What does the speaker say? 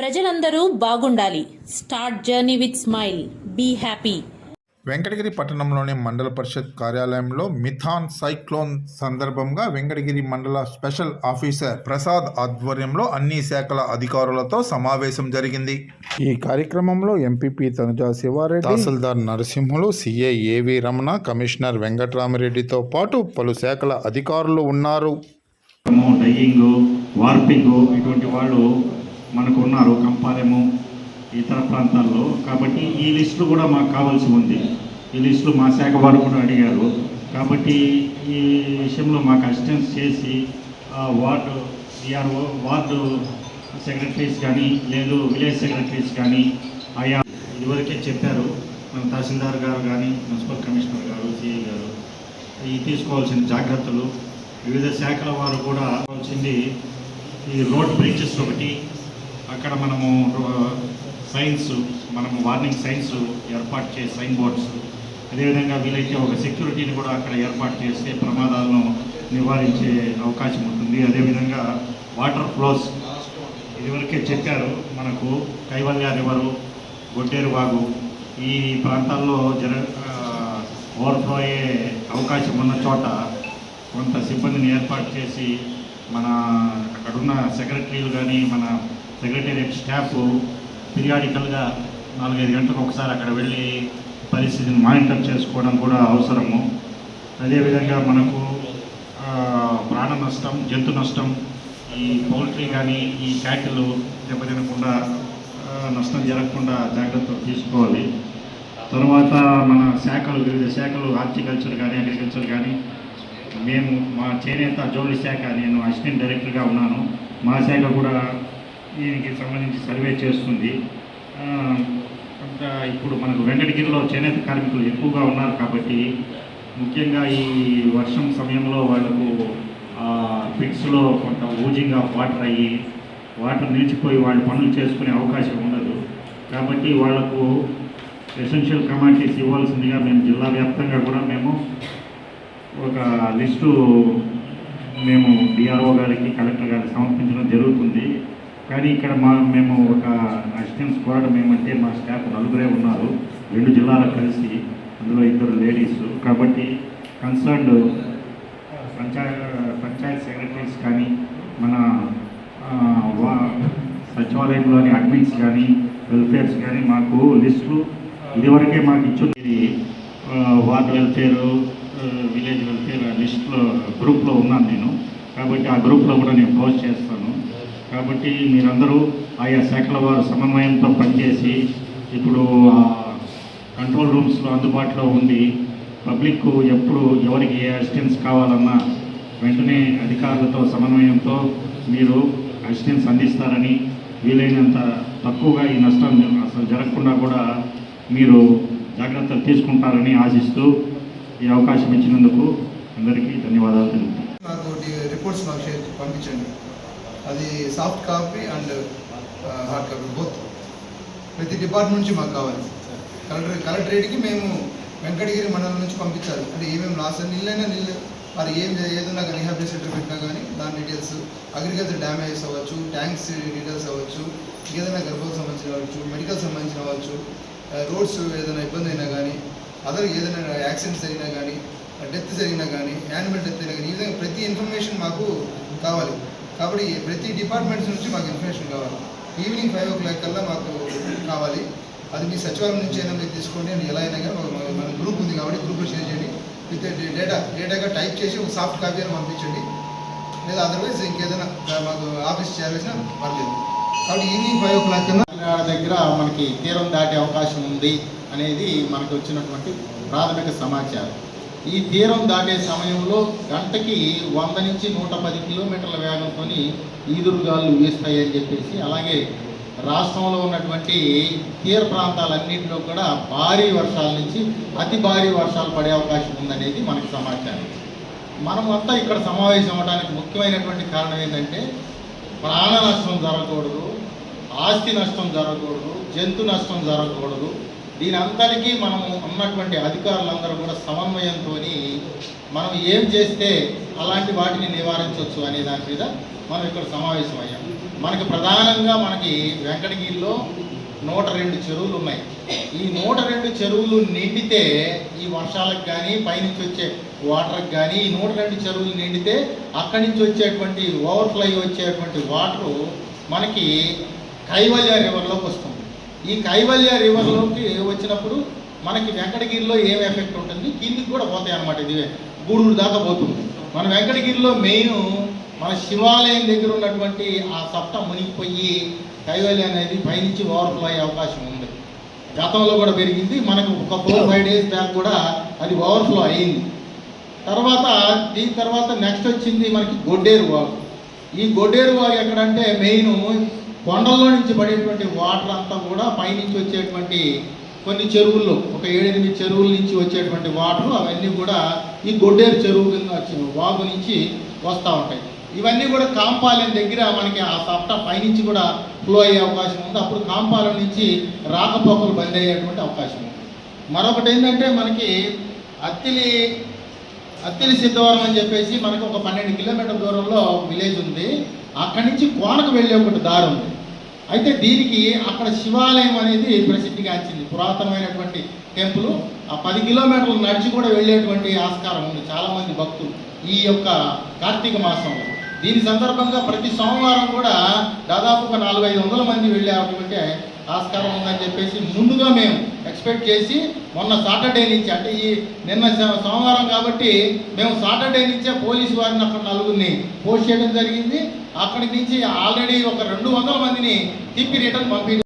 ప్రజలందరూ బాగుండాలి. Start journey with smile. Be happy. Venkatagiri పట్టణంలోని మండల పరిషత్ కార్యాలయంలో మిథాన్ సైక్లోన్ సందర్భంగా వెంకటగిరి మండల స్పెషల్ ఆఫీసర్ ప్రసాద్ ఆధ్వర్యంలో అన్ని శాఖల అధికారులతో సమావేశం జరిగింది. ఈ కార్యక్రమంలో MPP Tanuja Sivareddy tahsildar Narasimhulu CI A V Ramana commissioner వెంకటరామిరెడ్డితో పాటు పలు శాఖల అధికారులు ఉన్నారు. వార్పింగ్ ఇటువంటి వాళ్ళు మనకు ఉన్నారు కంపాలెము ఇతర ప్రాంతాల్లో. కాబట్టి ఈ లిస్టులు కూడా మాకు కావాల్సి ఉంది. ఈ లిస్టులు మా శాఖ వారు కూడా అడిగారు. కాబట్టి ఈ విషయంలో మాకు అసిస్టెన్స్ చేసి వార్డు విఆర్ఓ వార్డు సెక్రటరీస్ కానీ లేదు విలేజ్ సెక్రటరీస్ కానీ ఆయా ఇదివరకే చెప్పారు. మన తహసీల్దార్ గారు కానీ మున్సిపల్ కమిషనర్ గారు సిఐ గారు ఈ తీసుకోవాల్సిన జాగ్రత్తలు. వివిధ శాఖల వారు కూడా కావాల్సింది ఈ రోడ్ బ్రిడ్జెస్ ఒకటి అక్కడ మనము రో- సైన్స్ మనము వార్నింగ్ సైన్స్ ఏర్పాటు చేసి సైన్ బోర్డ్స్. అదేవిధంగా వీలైతే ఒక సెక్యూరిటీని కూడా అక్కడ ఏర్పాటు చేస్తే ప్రమాదాలను నివారించే అవకాశం ఉంటుంది. అదేవిధంగా వాటర్ ఫ్లోస్ ఇదివరకే చెప్పారు మనకు కైవల్య రివరు గొడ్డేరు వాగు ఈ ప్రాంతాల్లో జర ఓవర్ఫ్లో అయ్యే అవకాశం ఉన్న చోట కొంత సిబ్బందిని ఏర్పాటు చేసి మన అక్కడున్న సెక్రటరీలు కానీ మన సెక్రటేరియట్ స్టాఫ్ పీరియాడికల్గా నాలుగైదు గంటలకు ఒకసారి అక్కడ వెళ్ళి పరిస్థితిని మానిటర్ చేసుకోవడం కూడా అవసరము. అదేవిధంగా మనకు ప్రాణ నష్టం జంతు నష్టం ఈ పౌల్ట్రీ కానీ ఈ క్యాటిల్ దెబ్బతినకుండా నష్టం జరగకుండా జాగ్రత్తలు తీసుకోవాలి. తర్వాత మన శాఖలు వివిధ శాఖలు హార్టికల్చర్ కానీ అగ్రికల్చర్ కానీ మేము మా చేనేత జోలి శాఖ నేను అసిస్టెంట్ డైరెక్టర్గా ఉన్నాను. మా శాఖ కూడా దీనికి సంబంధించి సర్వే చేస్తుంది. కొంత ఇప్పుడు మనకు వెంకటగిరిలో చేనేత కార్మికులు ఎక్కువగా ఉన్నారు కాబట్టి ముఖ్యంగా ఈ వర్షం సమయంలో వాళ్ళకు పిట్స్లో కొంత ఊజింగ్ ఆఫ్ వాటర్ అయ్యి వాటర్ నిలిచిపోయి వాళ్ళు పనులు చేసుకునే అవకాశం ఉండదు. కాబట్టి వాళ్ళకు ఎసెన్షియల్ కమాడిటీస్ ఇవ్వాల్సిందిగా మేము జిల్లా వ్యాప్తంగా కూడా మేము ఒక లిస్టు మేము డిఆర్ఓ గారికి కలెక్టర్ గారికి సమర్పించడం జరుగుతుంది. కానీ ఇక్కడ మా మేము ఒక అసిస్టెంట్స్ కోరడం ఏమంటే మా స్టాఫ్ నలుగురే ఉన్నారు. రెండు జిల్లాలు కలిసి అందులో ఇద్దరు లేడీస్. కాబట్టి కన్సర్న్డ్ పంచాయత్ పంచాయత్ సెక్రటరీస్ కానీ మన వా- సచివాలయంలోని అడ్మిన్స్ కానీ వెల్ఫేర్స్ కానీ మాకు లిస్టు ఇదివరకే మాకు ఇచ్చింది వార్డ్ వెల్ఫేర్ విలేజ్ వెల్ఫేర్ లిస్ట్లో గ్రూప్లో ఉన్నాను నేను. కాబట్టి ఆ గ్రూప్లో కూడా నేను పోస్ట్ చేస్తాను. కాబట్టి మీరందరూ ఆయా శాఖల వారు సమన్వయంతో పనిచేసి ఇప్పుడు కంట్రోల్ రూమ్స్లో అందుబాటులో ఉంది పబ్లిక్ ఎప్పుడు ఎవరికి ఏ అసిస్టెన్స్ కావాలన్నా వెంటనే అధికారులతో సమన్వయంతో మీరు అసిస్టెన్స్ అందిస్తారని వీలైనంత తక్కువగా ఈ నష్టం అసలు జరగకుండా కూడా మీరు జాగ్రత్తలు తీసుకుంటారని ఆశిస్తూ ఈ అవకాశం ఇచ్చినందుకు అందరికీ ధన్యవాదాలు తెలుపుతాను నాకు రిపోర్ట్స్ నాకు పంపించండి. అది soft copy and hard copy both ప్రతి డిపార్ట్మెంట్ నుంచి మాకు కావాలి. కలెక్టర్ కలెక్టరేట్కి మేము వెంకటగిరి మండలం నుంచి పంపించాలి. అంటే ఏమేమి లాస్ నీళ్ళైనా నీళ్ళు మరి ఏం ఏదన్నా ఏదైనా సెంటర్ పెట్టినా కానీ దాని డీటెయిల్స్ అగ్రికల్చర్ డ్యామేజెస్ అవ్వచ్చు ట్యాంక్స్ డీటెయిల్స్ అవ్వచ్చు ఏదైనా గర్భకు సంబంధించిన అవ్వచ్చు మెడికల్ సంబంధించిన అవ్వచ్చు uh, రోడ్స్ ఏదైనా ఇబ్బంది అయినా కానీ అదర్ ఏదైనా యాక్సిడెంట్స్ జరిగినా కానీ డెత్ జరిగినా కానీ యానిమల్ డెత్ అయినా కానీ ఈ విధంగా ప్రతి ఇన్ఫర్మేషన్ మాకు కావాలి. కాబట్టి ప్రతి డిపార్ట్మెంట్స్ నుంచి మాకు ఇన్ఫర్మేషన్ కావాలి. ఈవినింగ్ ఫైవ్ ఓ క్లాక్ కల్లా మాకు కావాలి. అది మీ సచివాలయం నుంచి అయినా మీరు తీసుకోండి. అని ఎలా అయినా కానీ మన గ్రూప్ ఉంది కాబట్టి గ్రూప్లో షేర్ చేయండి. విత్ డేటా డేటాగా టైప్ చేసి ఒక సాఫ్ట్ కాపీ అని పంపించండి. లేదా అదర్వైజ్ ఇంకేదైనా మాకు ఆఫీస్ చేయాల్సిన పర్లేదు. కాబట్టి ఈవినింగ్ ఫైవ్ ఓ క్లాక్ కన్నా దగ్గర మనకి తీరం దాటే అవకాశం ఉంది అనేది మనకు వచ్చినటువంటి ప్రాథమిక సమాచారం. ఈ తీరం దాటే సమయంలో గంటకి వంద నుంచి నూట పది కిలోమీటర్ల వేగంతో ఈదురుగాలు వీస్తాయని చెప్పేసి అలాగే రాష్ట్రంలో ఉన్నటువంటి తీర ప్రాంతాలన్నింటిలో కూడా భారీ వర్షాల నుంచి అతి భారీ వర్షాలు పడే అవకాశం ఉందనేది మనకు సమాచారం. మనమంతా ఇక్కడ సమావేశం అవడానికి ముఖ్యమైనటువంటి కారణం ఏంటంటే ప్రాణ నష్టం జరగకూడదు ఆస్తి నష్టం జరగకూడదు జంతు నష్టం జరగకూడదు దీని అంతటికీ మనం ఉన్నటువంటి అధికారులందరూ కూడా సమన్వయంతో మనం ఏం చేస్తే అలాంటి వాటిని నివారించవచ్చు అనే దాని మీద మనం ఇక్కడ సమావేశమయ్యాం. మనకి ప్రధానంగా మనకి వెంకటగిరిలో నూట రెండు చెరువులు ఉన్నాయి. ఈ నూట రెండు చెరువులు నిండితే ఈ వర్షాలకు కానీ పైనుంచి వచ్చే వాటర్కి కానీ ఈ నూట రెండు చెరువులు నిండితే అక్కడి నుంచి వచ్చేటువంటి ఓవర్ఫ్లై వచ్చేటువంటి వాటరు మనకి కైవల్య రివర్లోకి వస్తుంది. ఈ కైవల్య రివర్లోకి వచ్చినప్పుడు మనకి వెంకటగిరిలో ఏం ఎఫెక్ట్ ఉంటుంది? కిందికి కూడా పోతాయి అన్నమాట ఇది గూడూరు దాకా పోతుంది. మన వెంకటగిరిలో మెయిన్ మన శివాలయం దగ్గర ఉన్నటువంటి ఆ సప్త మునిగిపోయి కైవల్య అనేది పైనుంచి ఓవర్ఫ్లో అయ్యే అవకాశం ఉంది. గతంలో కూడా పెరిగింది. మనకు ఒక ఫోర్ ఫైవ్ డేస్ బ్యాక్ కూడా అది ఓవర్ఫ్లో అయింది తర్వాత దీని తర్వాత నెక్స్ట్ వచ్చింది మనకి గొడ్డేరు వాగు ఈ గొడ్డేరు వాగు ఎక్కడంటే మెయిన్ కొండల్లో నుంచి పడేటువంటి వాటర్ అంతా కూడా పైనుంచి వచ్చేటువంటి కొన్ని చెరువుల్లో ఒక ఏడెనిమిది చెరువుల నుంచి వచ్చేటువంటి వాటర్ అవన్నీ కూడా ఈ గొడ్డేరు చెరువు కింద వచ్చిన వాగు నుంచి వస్తూ ఉంటాయి. ఇవన్నీ కూడా కాంపాలెం దగ్గర మనకి ఆ సప్ట పైనుంచి కూడా ఫ్లో అయ్యే అవకాశం ఉంది. అప్పుడు కాంపాలెం నుంచి రాకపోకలు బంద్ అయ్యేటువంటి అవకాశం ఉంది. మరొకటి ఏంటంటే మనకి అత్తిలి అత్తిలి సిద్ధవరం అని చెప్పేసి మనకు ఒక పన్నెండు కిలోమీటర్ దూరంలో విలేజ్ ఉంది. అక్కడి నుంచి కోనకు వెళ్ళే ఒకటి దారి ఉంది. అయితే దీనికి అక్కడ శివాలయం అనేది ప్రసిద్ధిగాంచింది పురాతనమైనటువంటి టెంపుల్. ఆ పది కిలోమీటర్లు నడిచి కూడా వెళ్ళేటువంటి ఆస్కారం ఉంది. చాలామంది భక్తులు ఈ యొక్క కార్తీక మాసంలో. దీని సందర్భంగా ప్రతి సోమవారం కూడా దాదాపు ఒక నాలుగు ఐదు వందల మంది వెళ్ళేటువంటి ఆస్కారం ఉందని చెప్పేసి ముందుగా మేము ఎక్స్పెక్ట్ చేసి మొన్న సాటర్డే నుంచి అంటే ఈ నిన్న సోమవారం కాబట్టి మేము సాటర్డే నుంచే పోలీసు వారిని అక్కడ నలుగురిని పోస్ట్ చేయడం జరిగింది. అక్కడి నుంచి ఆల్రెడీ ఒక రెండు వందల మందిని తిప్పి రిటర్న్ పంపి